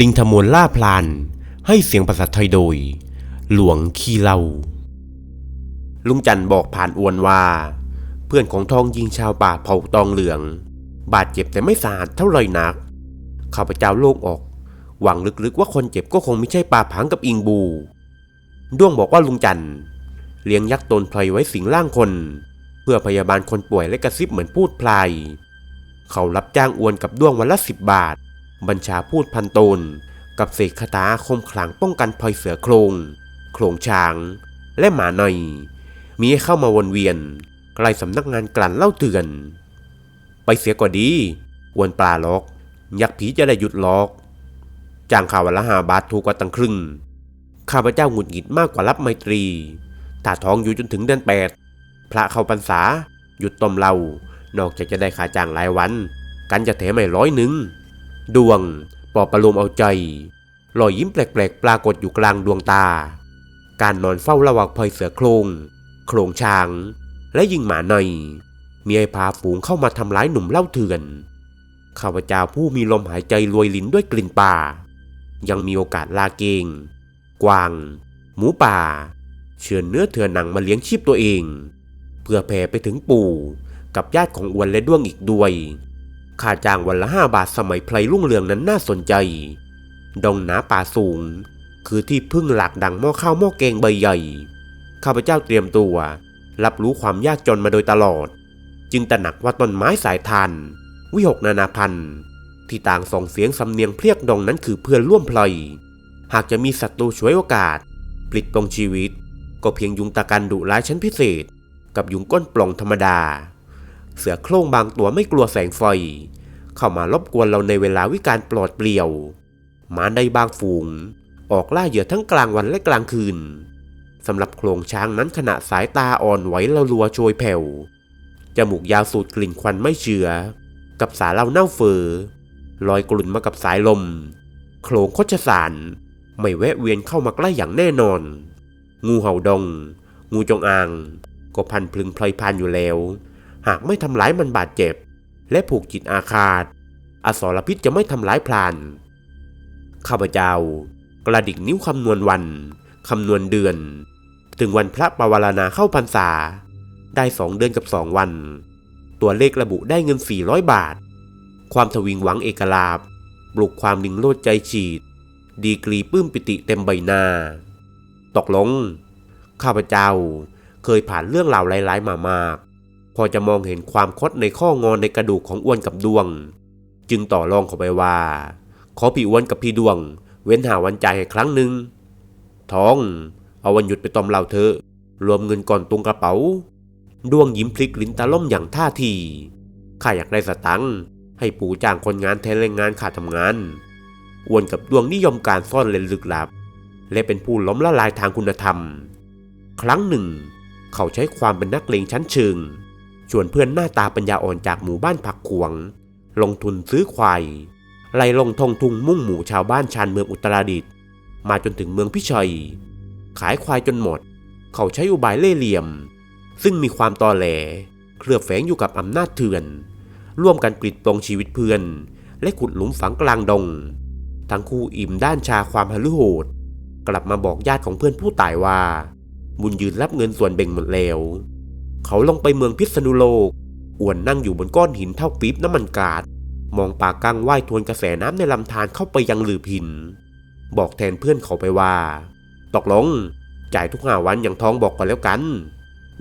ลิงทมวนล่าพลาน ให้เสียงภาษาไทยโดย หลวงคีเล่าลุงจันทร์บอกผ่านอวนว่า เพื่อนของทองยิงชาวป่าเผาตองเหลือง บาดเจ็บแต่ไม่สาหัสเท่าไรนัก ข้าพเจ้าโล่งอก หวังลึกๆว่าคนเจ็บก็คงไม่ใช่ป่าผังกับอิงบู ด้วงบอกว่าลุงจันเลี้ยงยักษ์ตนไพรไว้สิงร่างคน เพื่อพยาบาลคนป่วยและกระซิบเหมือนพูดพลายเขารับจ้างอวนกับด้วงวันละสิบบาท บัญชาพูดพันตน กับเสกคาถาคมขลังป้องกันภัยเสือโครงโครงช้าง และหมาในอย มีให้เข้ามาวนเวียนใกล้สำนักงานกลั่นเล่าเตือน ไปเสียก่อนดีอวนปลาล็อก ยักษ์ผีจะได้หยุดล็อก จ้างข่าววันละหาบาทถูกกว่าตั้งครึ่ง ข้าพเจ้าหงุดหงิดมากกว่ารับไมตรีถ้าท้องอยู่จนถึงเดือนแปดพระเข้าพรรษา หยุดต้มเหลานอกจากจะได้ค่าจ้างรายวัน กันจะแถมไม่ร้อยหนึ่ง ดวงปอบประโลมเอาใจรอยยิ้มแปลกๆ ปรากฏอยู่กลางดวงตา การนอนเฝ้าระวังภัยเสือโครง โครงช้าง และยิงหมาในมีไอ้พาฝูงเข้ามาทำร้ายหนุ่มเล่าเถื่อน ข้าพเจ้าผู้มีลมหายใจรวยลิ้นด้วยกลิ่นป่า ยังมีโอกาสลาเกง กวาง หมูป่า เชือนเนื้อเถื่อนหนังมาเลี้ยงชีพตัวเอง เพื่อแผ่ไปถึงปู่กับญาติของอวนและด้วงอีกด้วย ค่าจ้างวันละห้าบาทสมัยไพลรุ่งเรืองนั้นน่าสนใจ ดงหนาป่าสูง คือที่พึ่งหลักดังหม้อข้าวหม้อแกงใบใหญ่ ข้าพเจ้าเตรียมตัว รับรู้ความยากจนมาโดยตลอด จึงตระหนักว่าต้นไม้สายทานวิหกนานาพันธุ์ ที่ต่างส่งเสียงสำเนียงเพียกดงนั้นคือเพื่อนร่วมพลอย หากจะมีศัตรูช่วยโอกาสปลิดปลงชีวิต ก็เพียงยุงตะกันดุร้ายชั้นพิเศษ กับยุงก้นปล่องธรรมดา เสือโคร่งบางตัวไม่กลัวแสงไฟ เข้ามารบกวนเราในเวลาวิการปลอดเปลี่ยวหมาในบางฝูง ออกล่าเหยื่อทั้งกลางวันและกลางคืนสำหรับโครงช้างนั้นขณะสายตาอ่อนไหวละลัวโชยแผ่วจมูกยาวสูดกลิ่นควันไม่เชือ กับสาเหล่าเน่าเฟอ ลอยกลุ่นมากับสายลมโครงโคชสารไม่แวะเวียนเข้ามาใกล้อย่างแน่นอน งูเห่าดง งูจงอาง ก็พันพลึงพลอยพานอยู่แล้ว หากไม่ทำร้ายมันบาดเจ็บ และผูกจิตอาฆาต อสรพิษจะไม่ทำร้ายพลาน ข้าพเจ้ากระดิกนิ้วคำนวณวัน คำนวณเดือน ถึงวันพระปวารณาเข้าพรรษา ได้สองเดือนกับสองวัน ตัวเลขระบุได้เงิน 400 บาท ความทวิงหวังเอกลาบปลุกความลิงโลดใจฉีด ดีกรีปื้มปิติเต็มใบหน้า ตกลง ข้าพเจ้าเคยผ่านเรื่องราวร้ายๆมามาก พอจะมองเห็นความคดในข้องอนในกระดูกของอ้วนกับดวง จึงต่อรองเขาไปว่า ขอพี่อ้วนกับพี่ดวง เว้นหาวันจ่ายให้ครั้งหนึ่งท้อง เอาวันหยุดไปต้มเหล้าเถอะรวมเงินก่อนตรงกระเป๋า ดวงยิ้มพลิกลิ้นตาล่มอย่างท่าทีข้าอยากได้สตังค์ ให้ปู่จ้างคนงานแทนแรงงานขาดทำงานอ้วนกับดวงนิยมการซ่อนเลนลึกลับ และเป็นผู้ล้มละลายทางคุณธรรม ครั้งหนึ่ง เขาใช้ความเป็นนักเลงชั้นเชิงชวนเพื่อนหน้าตาปัญญาอ่อนจากหมู่บ้านผักขวง ลงทุนซื้อควายไล่ลงทงทุงมุ่งหมู่ชาวบ้านชานเมืองอุตรดิตถ์มาจนถึงเมืองพิชัย ขายควายจนหมด เขาใช้อุบายเล่ห์เหลี่ยม ซึ่งมีความตอแหล เคลือบแฝงอยู่กับอำนาจเถื่อน ร่วมกันปลิดปลงชีวิตเพื่อน และขุดหลุมฝังกลางดง ทั้งคู่อิ่มด้านชาความหฤโหด กลับมาบอกญาติของเพื่อนผู้ตายว่า บุญยืนรับเงินส่วนแบ่งหมดแล้ว เขาลงไปเมืองพิษณุโลกอ้วนนั่งอยู่บนก้อนหินเท่าปี๊บน้ำมันกาด มองปากกังว่ายทวนกระแสน้ำในลำธารเข้าไปยังหลืบหิน บอกแทนเพื่อนเขาไปว่า ตกลง จ่ายทุกห้าวันอย่างท้องบอกก่อนแล้วกัน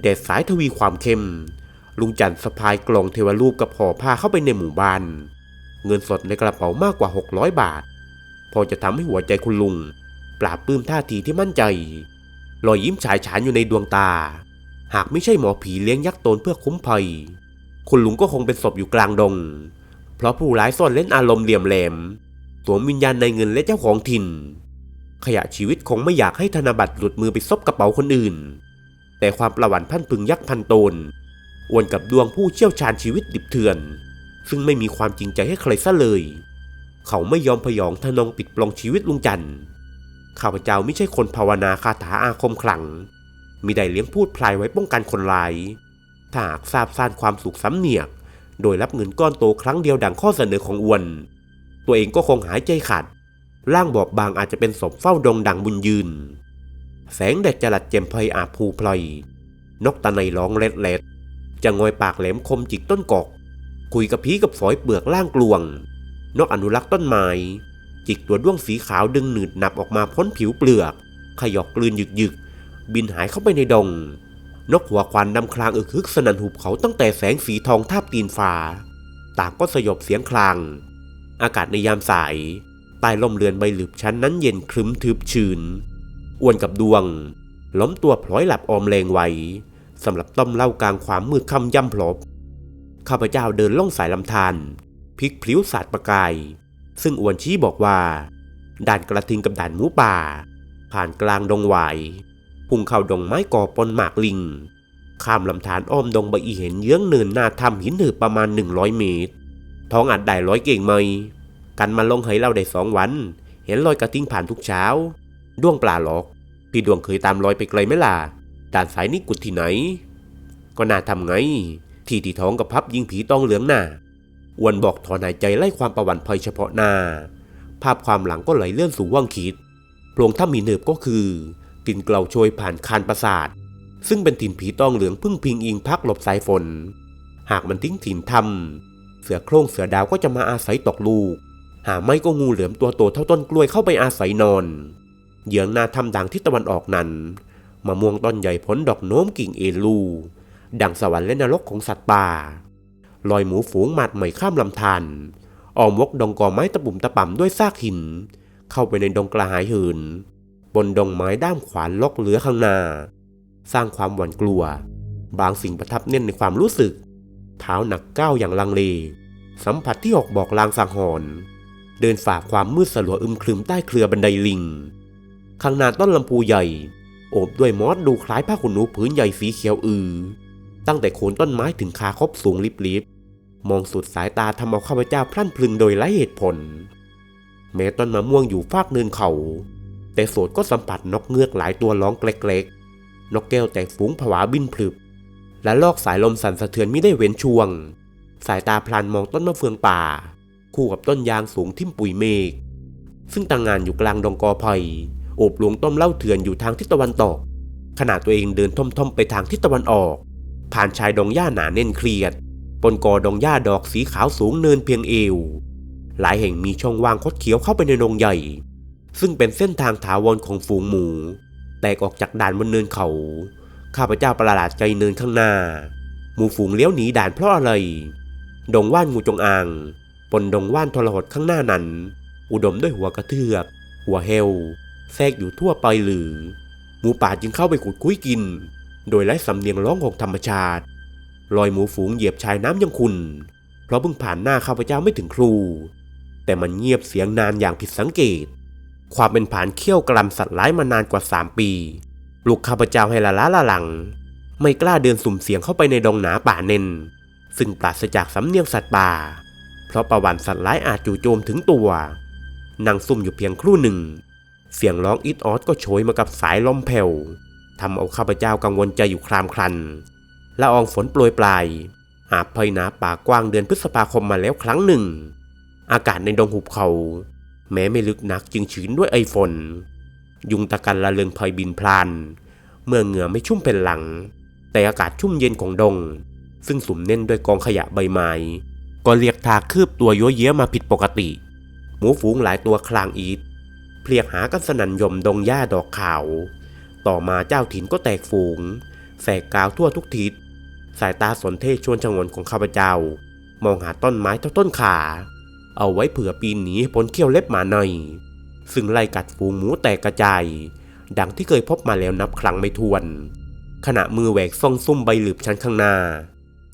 เดดสายทวีความเข้ม ลุงจันทร์สะพายกล่องเทวรูปกับห่อผ้าเข้าไปในหมู่บ้าน เงินสดในกระเป๋ามากกว่า 600 บาท พอจะทำให้หัวใจคุณลุง ปราบปลื้มท่าทีที่มั่นใจ รอยยิ้มฉายฉานอยู่ในดวงตา หากไม่ใช่หมอผีเลี้ยงยักษ์ตนเพื่อคุ้มภัย คุณลุงก็คงเป็นศพอยู่กลางดง เพราะผู้ร้ายซ่อนเล่นอารมณ์เหลี่ยมแหลมสวมวิญญาณในเงินและเจ้าของถิ่น ขยะชีวิตคงไม่อยากให้ธนบัตรหลุดมือไปซบกระเป๋าคนอื่น แต่ความประวัติพันพึงยักษ์พันโตน อวนกับดวงผู้เชี่ยวชาญชีวิตดิบเถื่อน ซึ่งไม่มีความจริงใจให้ใครซะเลย เขาไม่ยอมพยองทนงปิดปลงชีวิตลุงจันทร์ข้าพเจ้าไม่ใช่คนภาวนาคาถาอาคมขลังมีได้เลี้ยงพูดพลายไว้ป้องกันคนร้ายถ้าหากทราบซ่านความสุขสำเนียก โดยรับเงินก้อนโตครั้งเดียวดังข้อเสนอของอวน ตัวเองก็คงหายใจขาดร่างบอบบางอาจจะเป็นศพเฝ้าดงดังบุญยืน แสงแดดจลัดเจมเพยอาภูพลอย นกตาในร้องเล็ดเล็ด จะงอยปากแหลมคมจิกต้นกอก คุยกับผีกับฝอยเปลือกล่างกลวง นกอนุรักษ์ต้นไม้จิกตัวด้วงสีขาวดึงหนืดหนับออกมาพ้นผิวเปลือก ขยอกกลืนหยึกหยึกบินหายเข้าไปในดง นกหัวควันนำคลางอึกฮึกสนันหุบเขาตั้งแต่แสงสีทองทาบตีนฟ้าต่างก็สยบเสียงคลาง อากาศในยามสายใต้ลมเรือนใบหลืบชั้นนั้นเย็นครึ้มทึบชื้นอ้วนกับดวง ล้มตัวพลอยหลับออมแรงไว้ สำหรับต้มเหล่ากลางความมืดค่ำย่ำพลบ ข้าพเจ้าเดินล่องสายลำธารพลิกพลิ้วสาดประกาย ซึ่งอวนชี้บอกว่า ด่านกระทิงกับด่านหมูป่า ผ่านกลางดงหวายพุ่งเข้าดงไม้ก่อปนหมากลิง ข้ามลำธารอ้อมดงใบอีเห็นเยื้องเนินหน้าถ้ำหินหืบประมาณ 100 เมตร ท้องอัดได้ร้อยเก่งไหมกันมาลงให้เราได้สองวัน เห็นรอยกระทิงผ่านทุกเช้า ด้วงปลาหรอก พี่ดวงเคยตามรอยไปไกลไหมล่ะ ด่านสายนี้กุดที่ไหน ก็น่าทำไง ที่ที่ท้องกับพับยิงผีต้องเหลืองหน้าอ้วนบอกถอนหายใจไล่ความประวัติภัยเฉพาะหน้า ภาพความหลังก็ไหลเลื่อนสู่ว่างคิดโพรงถ้ำมีเนิบก็คือกลิ่นเกลาโชยผ่านคานประสาท ซึ่งเป็นถิ่นผีต้องเหลืองพึ่งพิงอิงพักหลบสายฝน หากมันทิ้งถิ่นทำเสือโคร่งเสือดาวก็จะมาอาศัยตกลูก หาไม่ก็งูเหลือมตัวโตเท่าต้นกล้วยเข้าไปอาศัยนอนเหยื้องหน้าถ้ำดังทิศตะวันออกนั้น มะม่วงต้นใหญ่พ้นดอกโน้มกิ่งเอลู ดังสวรรค์และนรกของสัตว์ป่า ลอยหมูฝูงหมัดใหม่ข้ามลำธารออมวกดงกอไม้ตะปุ่มตะป่ำด้วยซากหิน เข้าไปในดงกระหายหืน บนดงไม้ด้ามขวานลกเหลือข้างหน้า สร้างความหวั่นกลัว บางสิ่งประทับเน่นในความรู้สึก เท้าหนักก้าวอย่างลังเล สัมผัสที่ออกบอกลางสังหรณ์เดินฝ่าความมืดสลัวอึมครึมใต้เครือบันไดลิง ข้างหน้าต้นลำพูใหญ่ โอบด้วยมอสดูคล้ายผ้าขนหนูผืนใหญ่สีเขียวอือ ตั้งแต่โคนต้นไม้ถึงคาคบสูงลิบๆ มองสุดสายตาทำเอาข้าพเจ้าพลั่นพลึงโดยไร้เหตุผล แม้ต้นมะม่วงอยู่ฟากเนินเขา แต่โสดก็สัมผัสนกเงือกหลายตัวร้องเกล็กๆ นกแก้วแตกฝูงผวาบินพลึบ และลอกสายลมสั่นสะเทือนไม่ได้เว้นช่วง สายตาพลันมองต้นมะเฟืองป่า คู่กับต้นยางสูงทิ่มปุยเมฆซึ่งตั้งงานอยู่กลางดงกอไผ่ โอบหลวงต้มเหล้าเถื่อนอยู่ทางทิศตะวันตก ขณะตัวเองเดินท่อมๆไปทางทิศตะวันออก ผ่านชายดงหญ้าหนาแน่นเครียดบนกอดงหญ้าดอกสีขาวสูงเนินเพียงเอว หลายแห่งมีช่องว่างคดเขียวเข้าไปในดงใหญ่ ซึ่งเป็นเส้นทางถาวรของฝูงหมู แตกออกจากด่านบนเนินเขา ข้าพเจ้าประหลาดใจเนินข้างหน้า หมูฝูงเลี้ยวหนีด่านเพราะอะไร ดงว่านงูจงอางบนดงว่านทรหดข้างหน้านั้น อุดมด้วยหัวกระเทือก หัวเฮล แทรกอยู่ทั่วไปหรือ หมูป่าจึงเข้าไปขุดคุ้ยกิน โดยไร้สำเนียงร้องของธรรมชาติลอยหมูฝูงเหยียบชายน้ำยังคุณ เพราะเพิ่งผ่านหน้าข้าพเจ้าไม่ถึงครู แต่มันเงียบเสียงนานอย่างผิดสังเกต ความเป็นผ่านเขี้ยวกรำสัตว์ร้ายมานานกว่าสามปีปลุกข้าพเจ้าให้ละล้าละหลัง ไม่กล้าเดินสุ่มเสียงเข้าไปในดงหนาป่าเน้นซึ่งปราศจากสำเนียงสัตว์ป่า เพราะประวัติสัตว์ร้ายอาจจู่โจมถึงตัวนั่งซุ่มอยู่เพียงครู่หนึ่ง เสียงร้องอิดออดก็โชยมากับสายลมแผ่วทำเอาข้าพเจ้ากังวลใจอยู่ครามครันละอองฝนโปรยปลายอาบพยนาป่ากว้างเดือนพฤษภาคมมาแล้วครั้งหนึ่ง อากาศในดงหุบเขา แม้ไม่ลึกนักจึงชื้นด้วยไอฝน ยุงตะกันละเลืองพลอยบินพลาน เมื่อเหงื่อไม่ชุ่มเป็นหลัง แต่อากาศชุ่มเย็นของดง ซึ่งสุ่มเน่นด้วยกองขยะใบไม้ก็เรียกทาคืบตัวยัวเย้ยมาผิดปกติ หมูฝูงหลายตัวคลางอีด เพลียกหากันสนันยมดงหญ้าดอกขาว ต่อมาเจ้าถิ่นก็แตกฝูง แสกกาวทั่วทุกทิศ สายตาสนเทศชวนชงนของข้าพเจ้า มองหาต้นไม้เท่าต้นขา เอาไว้เผื่อปีนหนีพ้นเขี้ยวเล็บหมาในซึ่งไล่กัดฝูงหมูแตกกระจาย ดังที่เคยพบมาแล้วนับครั้งไม่ถ้วน ขณะมือแหวกซ่องซุ่มใบหลืบชั้นข้างหน้า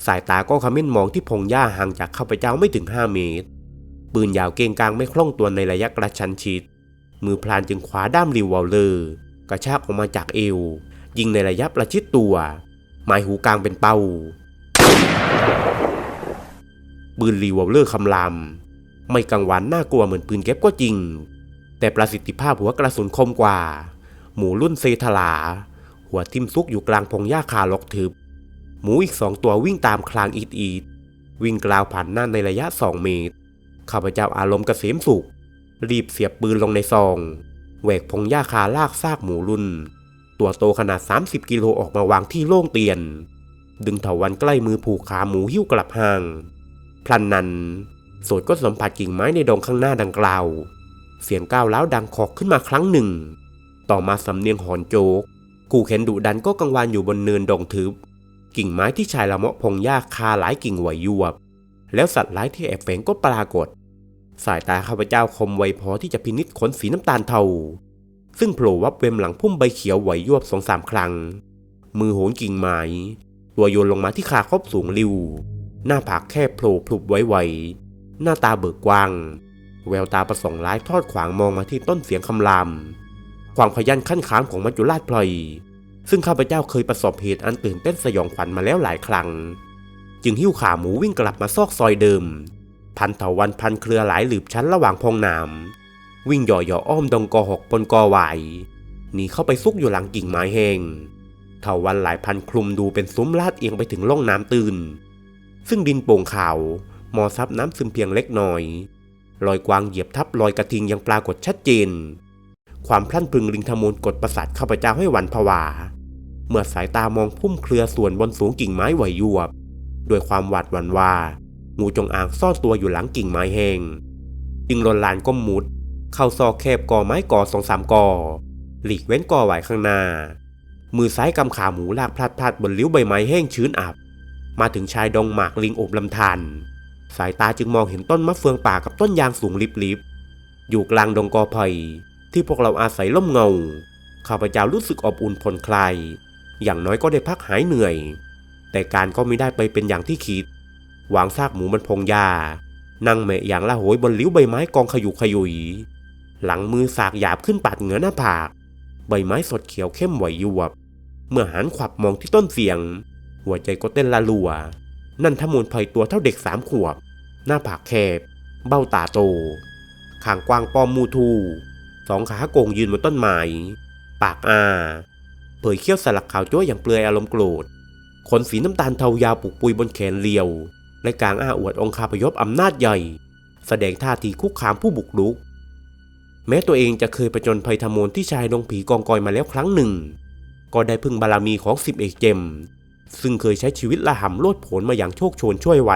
สายตาก็ขมิ้นมองที่พงหญ้าห่างจากข้าพเจ้าไม่ถึง5เมตร ปืนยาวเก่งกลางไม่คล่องตัวในระยะกระชั้นชิด มือพลานจึงคว้าด้ามรีวอลเลอร์กระชากออกมาจากเอว ยิงในระยะประชิดตัว หมายหูกลางเป็นเป้าปืนรีวอลเลอร์คำรามไม่กังวานน่ากลัวเหมือนปืนแก๊ปก็จริง แต่ประสิทธิภาพหัวกระสุนคมกว่า หมูรุ่นเซทลา หัวทิมซุกอยู่กลางพงหญ้าคาลกทึบ หมูอีกสองตัววิ่งตามคลางอีดอีดวิ่งกลาวผ่านหน้าในระยะสองเมตร ข้าพเจ้าอารมณ์กเกษมสุข รีบเสียบปืนลงในซองแหวกพงหญ้าคาลากซากหมูรุน ตัวโตขนาด 30 กิโลออกมาวางที่โล่งเตียน ดึงเถาวันใกล้มือผูกขาหมูหิ้วกลับห่าง พลันนั้นโสดก็สัมผัสกิ่งไม้ในดงข้างหน้าดังกล่าว เสียงก้าวล้าวดังขอกขึ้นมาครั้งหนึ่ง ต่อมาสำเนียงหอนโจกกูเข็นดุดันก็กังวานอยู่บนเนินดงทึบ กิ่งไม้ที่ชายละเมาะพงหญ้าคาหลายกิ่งไหวยวบ แล้วสัตว์ร้ายที่แอบแฝงก็ปรากฏ สายตาข้าพเจ้าคมไวพอที่จะพินิจขนสีน้ำตาลเทา ซึ่งโผล่วับเวมหลังพุ่มใบเขียวไหวยวบสองสามครั้ง มือโหนกิ่งไม้ตัวโยนลงมาที่คาครอบสูงริว หน้าผากแคบโผล่พลุบไว้ไวหน้าตาเบิกกว้าง แววตาประสงค์ร้ายทอดขวางมองมาที่ต้นเสียงคำราม ความขยันขั้นขามของมัจจุราชพลอย ซึ่งข้าพเจ้าเคยประสบเหตุอันตื่นเต้นสยองขวัญมาแล้วหลายครั้ง จึงหิ้วขาหมูวิ่งกลับมาซอกซอยเดิม พันเถาวันพันเครือหลายหลืบชั้นระหว่างพงหนามวิ่งหย่อๆอ้อมดงกอหกปนกอไหวหนีเข้าไปซุกอยู่หลังกิ่งไม้แห้งเถาวันหลายพันคลุมดูเป็นซุ้มลาดเอียงไปถึงร่องน้ำตื่นซึ่งดินโป่งขาวมอซับน้ำซึมเพียงเล็กน้อยรอยกวางเหยียบทับรอยกระทิงยังปรากฏชัดเจน ความพลั่นพรึงลิงทมูลกดประสาทข้าพเจ้าให้หวั่นผวา เมื่อสายตามองพุ่มเครือส่วนบนสูงกิ่งไม้ไหวยวบ ด้วยความหวาดหวั่นว่า งูจงอางซ่อนตัวอยู่หลังกิ่งไม้แห้งจึงลนลานก้มมุด เข้าซอกแคบกอไม้กอสองสามกอ หลีกเว้นกอไหวข้างหน้า มือซ้ายกำขาหมูลากพลาดพลาดบนลิ้วใบไม้แห้งชื้นอับ มาถึงชายดงหมากลิงโอบลำธารสายตาจึงมองเห็นต้นมะเฟืองป่ากับต้นยางสูงลิบๆอยู่กลางดงกอไผ่ที่พวกเราอาศัยล่มเงาข้าพเจ้ารู้สึกอบอุ่นผ่อนคลาย อย่างน้อยก็ได้พักหายเหนื่อย แต่การก็ไม่ได้ไปเป็นอย่างที่คิด วางซากหมูมันพงยานั่งแมะอย่างละโหยบนลิ้วใบไม้กองขยุกขยุย หลังมือสากหยาบขึ้นปัดเหงือหน้าผาก ใบไม้สดเขียวเข้มไหวยวบ เมื่อหันขวับมองที่ต้นเสียง หัวใจก็เต้นละลัว นั่นทมูลไผ่ตัวเท่าเด็กสามขวบ หน้าผากแคบ เบ้าตาโตขางกว้างปอมมูทู สองขาโกงยืนบนต้นไม้ ปากอาเผยเขี้ยวสลักขาวจ้วอย่างเปลือยอารมณ์โกรธ ขนสีน้ำตาลเทายาวปุกปุยบนแขนเรียว และกลางอ้าอวดองคาพยพอำนาจใหญ่ แสดงท่าทีคุกคามผู้บุกรุก แม้ตัวเองจะเคยประจนภัยธรรมูลที่ชายดงผีกองกอยมาแล้วครั้งหนึ่ง ก็ได้พึ่งบารมีของสิบเอกเจม ซึ่งเคยใช้ชีวิตละหำโลดโผนมาอย่างโชคโชนช่วยไว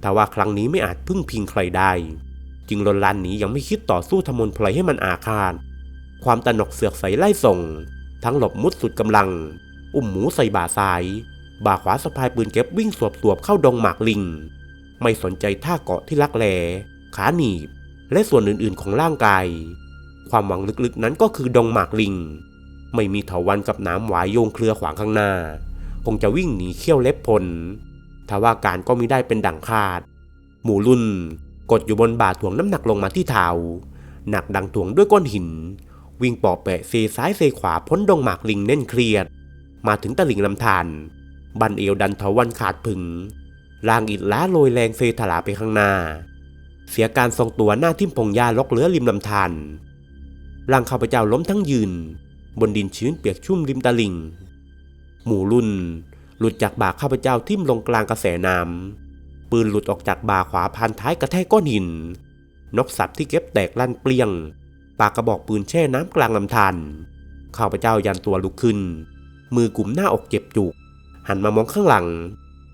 แต่ว่าครั้งนี้ไม่อาจพึ่งพิงใครได้ จึงลนลานหนียังไม่คิดต่อสู้ธมนพลอยให้มันอาฆาตความตะหนกเสือกใสไล่ส่ง ทั้งหลบมุดสุดกำลัง อุ้มหมูใส่บ่าซ้าย บ่าขวาสะพายปืนเก็บวิ่งสวบสวบเข้าดงหมากลิง ไม่สนใจท่าเกาะที่ลักแล ขาหนีบ และส่วนอื่นๆของร่างกาย ความหวังลึกๆนั้นก็คือดงหมากลิง ไม่มีเถาวันกับน้ำหวายโยงเครือขวางข้างหน้า คงจะวิ่งหนีเขี้ยวเล็บพลทว่าการก็มิได้เป็นดั่งคาด หมูรุ่น กดอยู่บนบ่าถ่วงน้ำหนักลงมาที่เท้าหนักดังถ่วงด้วยก้อนหิน วิ่งปอบแปะเซซ้ายเซขวาพ้นดงหมากลิงแน่นเครียด มาถึงตะลิงลำธาร บันเอวดันเถาวันขาดผึงลางอิดล้าโรยแรงเซถลาไปข้างหน้า เสียการทรงตัวหน้าทิ่มพงหญ้าลกเลือริมลำธารร่างข้าพเจ้าล้มทั้งยืน บนดินชื้นเปียกชุ่มริมตะลิ่ง หมู่รุ่น หลุดจากบ่าข้าพเจ้าทิ่มลงกลางกระแสน้ำปืนหลุดออกจากบ่าขวาพันท้ายกระแทกก้อนหิน นกสับที่เก็บแตกลั่นเปลี่ยง ปากกระบอกปืนแช่น้ำกลางลำธารข้าพเจ้ายันตัวลุกขึ้น มือกลุ่มหน้าอกเจ็บจุก หันมามองข้างหลัง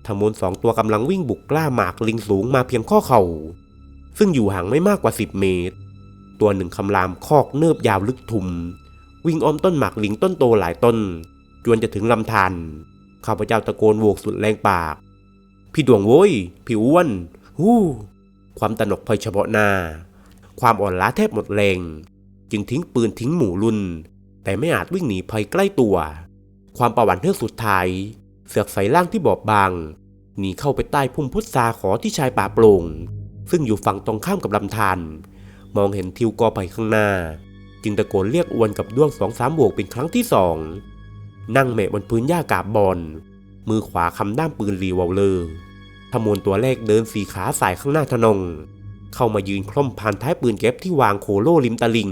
ทมนสองตัวกำลังวิ่งบุกกล้าหมากลิงสูงมาเพียงข้อเข่าซึ่งอยู่ห่างไม่มากกว่า 10 เมตร ตัวหนึ่งคำรามคอกเนิบยาวลึกทุม วิ่งอ้อมต้นหมากลิงต้นโตหลายต้น จวนจะถึงลำธารข้าพเจ้าตะโกนโวกสุดแรงปาก พี่ดวงโว้ยพี่อ้วนฮู้ความตนกพลอยเฉพาะหน้า ความอ่อนล้าแทบหมดแรง จึงทิ้งปืนทิ้งหมูรุนแต่ไม่อาจวิ่งหนีภัยใกล้ตัว ความประวัติเทือกสุดท้าย เสือกใส่ร่างที่บอบบางหนีเข้าไปใต้พุ่มพุทราขอที่ชายป่าโปร่ง ซึ่งอยู่ฝั่งตรงข้ามกับลำธารมองเห็นทิวกอไผ่ข้างหน้า จึงตะโกนเรียกอวนกับด้วงสองสามบวกเป็นครั้งที่สองนั่งแมะบนพื้นหญ้ากาบบอลมือขวาคำด้ามปืนรีวอลเลอร์ทมวนตัวแรกเดินสีขาสายข้างหน้าทนง เข้ามายืนคล่อมพานท้ายปืนแก๊ปที่วางโคโลริมตลิ่ง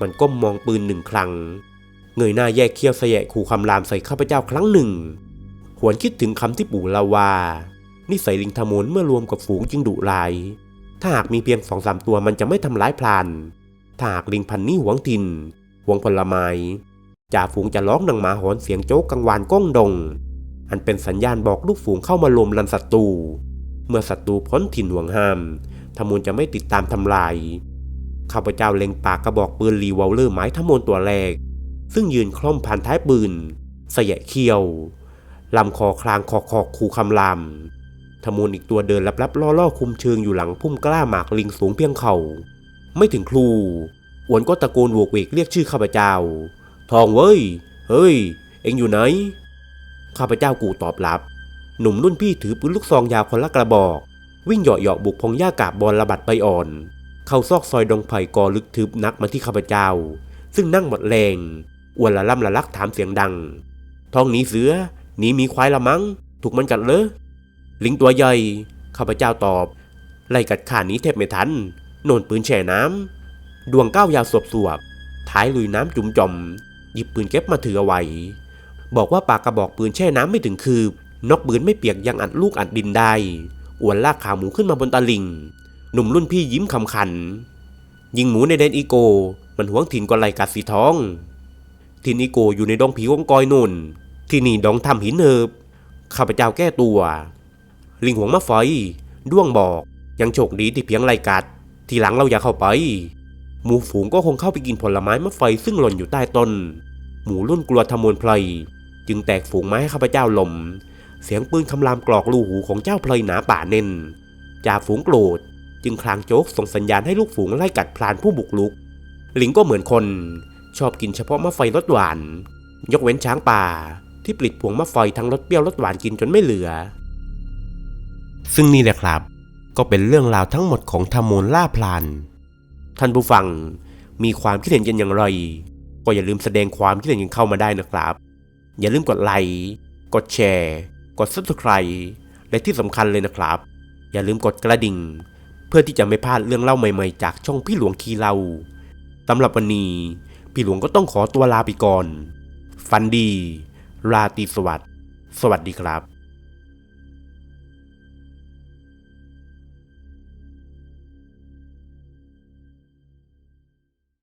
มันก้มมองปืนหนึ่งครั้ง เงยหน้าแยกเขี้ยวแสยะขู่คำรามใส่ข้าพเจ้าครั้งหนึ่ง หวนคิดถึงคำที่ปู่เล่าว่า นิสัยลิงทมนเมื่อรวมกับฝูงจึงดุร้าย ถ้าหากมีเพียงสองสามตัวมันจะไม่ทำร้ายพลาน ถ้าหากลิงพันนี้หวงถิ่นหวงผลไม้จ่าฝูงจะร้องดังหมาหอนเสียงโจ๊กกังวานก้องดง อันเป็นสัญญาณบอกลูกฝูงเข้ามารวมรันศัตรู เมื่อศัตรูพ้นถิ่นห่วงห้ามทมนจะไม่ติดตามทำลาย ข้าพเจ้าเล็งปากกระบอกปืนรีวอลเลอร์ไม้ทมนตัวแรก ซึ่งยืนคล่อมผ่านท้ายปืนเสยะเคียว ลำคอคลางคอคอกคูคำรามทมนอีกตัวเดินลับๆล่อๆคุมเชิงอยู่หลังพุ่มกล้าหมากลิงสูงเพียงเข่าไม่ถึงครูอวนก็ตะโกนโวกเวกเรียกชื่อข้าพเจ้า ทองเว้ย เฮ้ย เอ็งอยู่ไหน ข้าพเจ้ากูตอบรับ หนุ่มรุ่นพี่ถือปืนลูกซองยาวคนละกระบอก วิ่งเหาะเหาะบุกพงหญ้ากาบบอลระบัดไปอ่อน เข้าซอกซอยดงไผ่กอลึกทึบนักมาที่ข้าพเจ้า ซึ่งนั่งหมดแรง อวนละล่ำละลักถามเสียงดัง ทองหนีเสือ นีหมีควายละมั้ง ถูกมันกัดเลยลิงตัวใหญ่ ข้าพเจ้าตอบ ไล่กัดข่านี้แทบไม่ทัน โนนปืนแช่น้ำดวงก้าวยาวสวบสวบๆท้ายลุยน้ำจุ่มจอม หยิบปืนเก็บมาถือเอาไว้ บอกว่าปากกระบอกปืนแช่น้ำไม่ถึงคืบ นกปืนไม่เปียกยังอัดลูกอัดดินได้ อวนลากขาหมูขึ้นมาบนตะลิง หนุ่มรุ่นพี่ยิ้มคำขัน ยิงหมูในแดนอีโก มันหวงถิ่นกว่าไหลกัดสีทองถิ่นอีโกอยู่ในดงผีวงกอยนุ่น ที่นี่ดองทำหินเหิบข้าพเจ้าแก้ตัว ลิงหวงมะไฟด้วงบอกยังโชคดีที่เพียงไหลกัด ทีหลังเราอย่าเข้าไป หมูฝูงก็คงเข้าไปกินผลไม้มะไฟซึ่งหล่นอยู่ใต้ต้น หมูรุ่นกลัวทะมวนไพลจึงแตกฝูงไม้ให้ข้าพเจ้าลม เสียงปืนคำรามกรอกรูหูของเจ้าไพลหนาป่าเน่นจ่าฝูงโกรธจึงคลางโจกส่งสัญญาณให้ลูกฝูงไล่กัดพลานผู้บุกลุก ลิงก็เหมือนคน ชอบกินเฉพาะมะไฟรสหวาน ยกเว้นช้างป่า ที่ปลิดพวงมะไฟทั้งรสเปรี้ยวรสหวานกินจนไม่เหลือ ซึ่งนี่แหละครับ ก็เป็นเรื่องราวทั้งหมดของทามนล่าพลานท่านผู้ฟังมีความคิดเห็นกันอย่างไร ก็อย่าลืมแสดงความคิดเห็นกันเข้ามาได้นะครับ อย่าลืมกดไลค์กดแชร์ กด subscribe และที่สำคัญเลยนะครับ อย่าลืมกดกระดิ่ง เพื่อที่จะไม่พลาดเรื่องเล่าใหม่ๆ จากช่องพี่หลวงคีเลาสำหรับวันนี้ พี่หลวงก็ต้องขอตัวลาไปก่อน ฟันดี ราตรีสวัสดิ์ สวัสดีครับ